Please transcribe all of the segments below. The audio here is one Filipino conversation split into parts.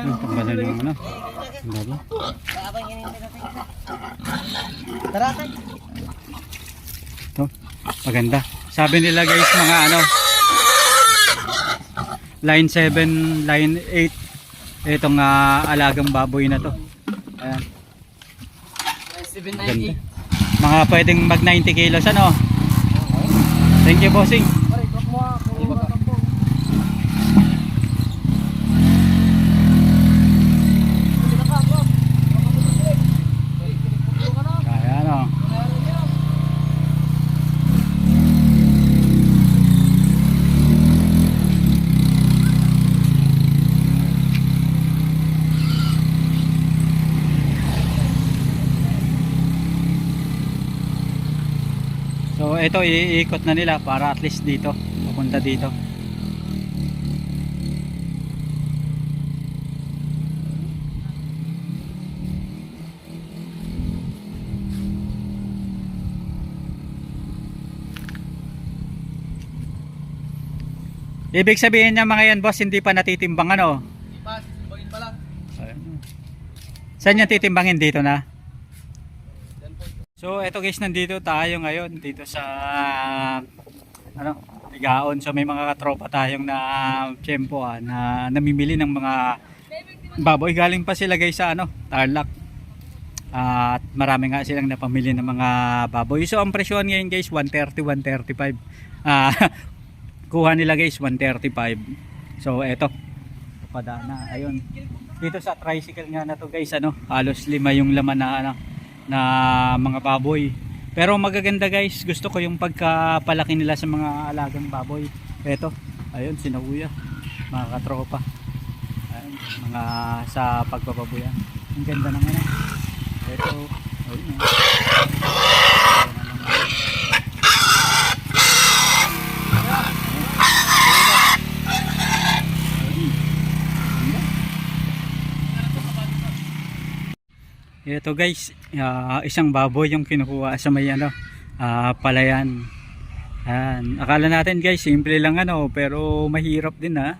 Ang tanggalan yung ano. Ang babo. Tara. Ito. Maganda. Sabi nila guys mga ano. Line 7, line 8. Itong ah, alagang baboy na to. Ayan. Maganda. Mga pwedeng mag 90 kilos ano. Thank you bossing. Pare, tok mo ah. Puro mga tampo. Hindi na ka, bro. Puro ka na. Kaya ano. Kaya rin yan. So ito iikot na nila para at least dito. Papunta dito. Ibig sabihin niya mga yan boss hindi pa natitimbang ano. Ipas, sumbagin pa lang. Saan niya titimbangin dito na? So eto guys nandito tayo ngayon dito sa ano Ligaon. So may mga katropa tayong na tiyempo ah, na namimili ng mga baboy. Galing pa sila guys sa ano Tarlac. At marami nga silang napamili ng mga baboy. So ang presyon ngayon guys 130 135. Ah kuha nila guys 135. So eto padana ayun. Dito sa tricycle nga na to guys ano halos lima yung laman na ano na mga baboy. Pero magaganda guys, gusto ko yung pagkapalaki nila sa mga alagang baboy. Eto, ayun, sinabuya. Mga katropa. Ayun, mga sa pagbababoyan. Ang ganda ng ano. Eto, ayun. oh. Ito guys, ah, isang baboy yung kinukuha sa may ano, ah, palayan. Ayan. Akala natin guys, simple lang ano, pero mahirap din ha.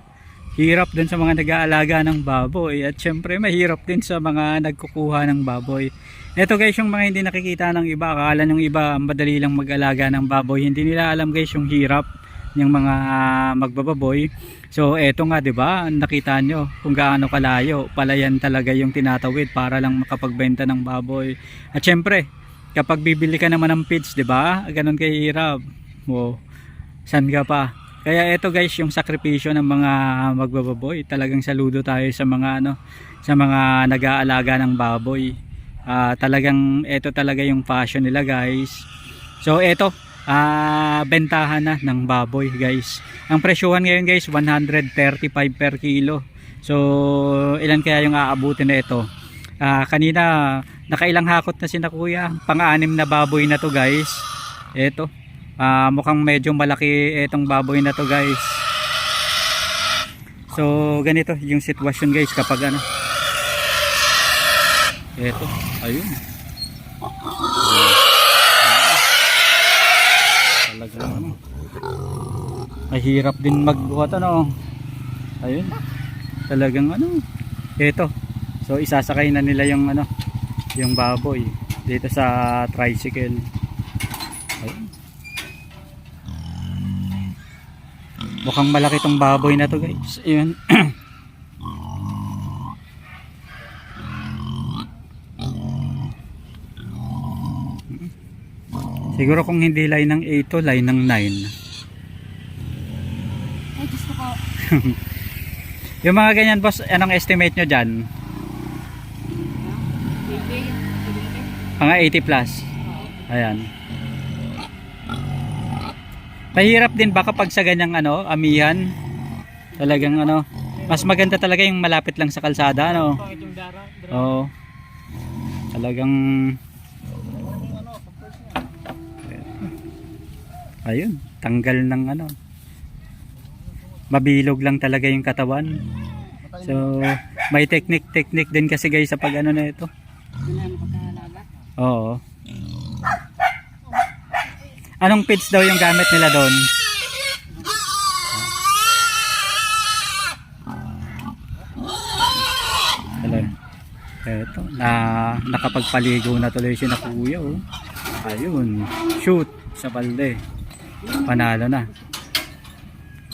Hirap din sa mga nag-aalaga ng baboy at syempre mahirap din sa mga nagkukuha ng baboy. Ito guys yung mga hindi nakikita ng iba, akala ng iba madali lang mag-alaga ng baboy. Hindi nila alam guys yung hirap ng mga magbababoy. So eto nga 'di ba? Nakita nyo kung gaano kalayo. Palayan talaga yung tinatawid para lang makapagbenta ng baboy. At syempre, kapag bibili ka naman ng feeds, 'di ba? Ganon kahirap. Wow. San ka pa? Kaya eto guys, yung sakripisyo ng mga magbababoy. Talagang saludo tayo sa mga ano, sa mga nag-aalaga ng baboy. Ah, talagang eto talaga yung passion nila guys. So eto, ah bentahan na ng baboy guys. Ang presyohan ngayon guys 135 per kilo. So ilan kaya yung aabutin na ito? Ah kanina nakailang hakot na si na kuya. Pang-anim na baboy na to guys. Ito. Ah mukhang medyo malaki itong baboy na to guys. So ganito yung sitwasyon guys kapag ano. Ito, ayun. Talagang ano mahirap din magbuhat ano? Ayun. Talagang ano? Eto. So isasakay na nila yung ano yung baboy dito sa tricycle. Ayun. Mukhang malaki tong baboy na to guys. Ayun siguro kung hindi line ng 8 to line ng 9 Ay, gusto ko. Yung mga ganyan boss, anong estimate nyo dyan? Mga 80 plus. Ayan. Mahirap din ba kapag sa ganyang ano, amihan? Talagang ano, mas maganda talaga yung malapit lang sa kalsada, ano? Oo. Talagang Ayun, tanggal ng ano. Mabilog lang talaga yung katawan. So, may technique-technique din kasi guys sa pag ano na ito. Oo. Anong feeds daw yung gamit nila doon? Eto, na nakapagpaligo na tuloy si na kuya oh. Ayun, shoot sa balde. Panalo na.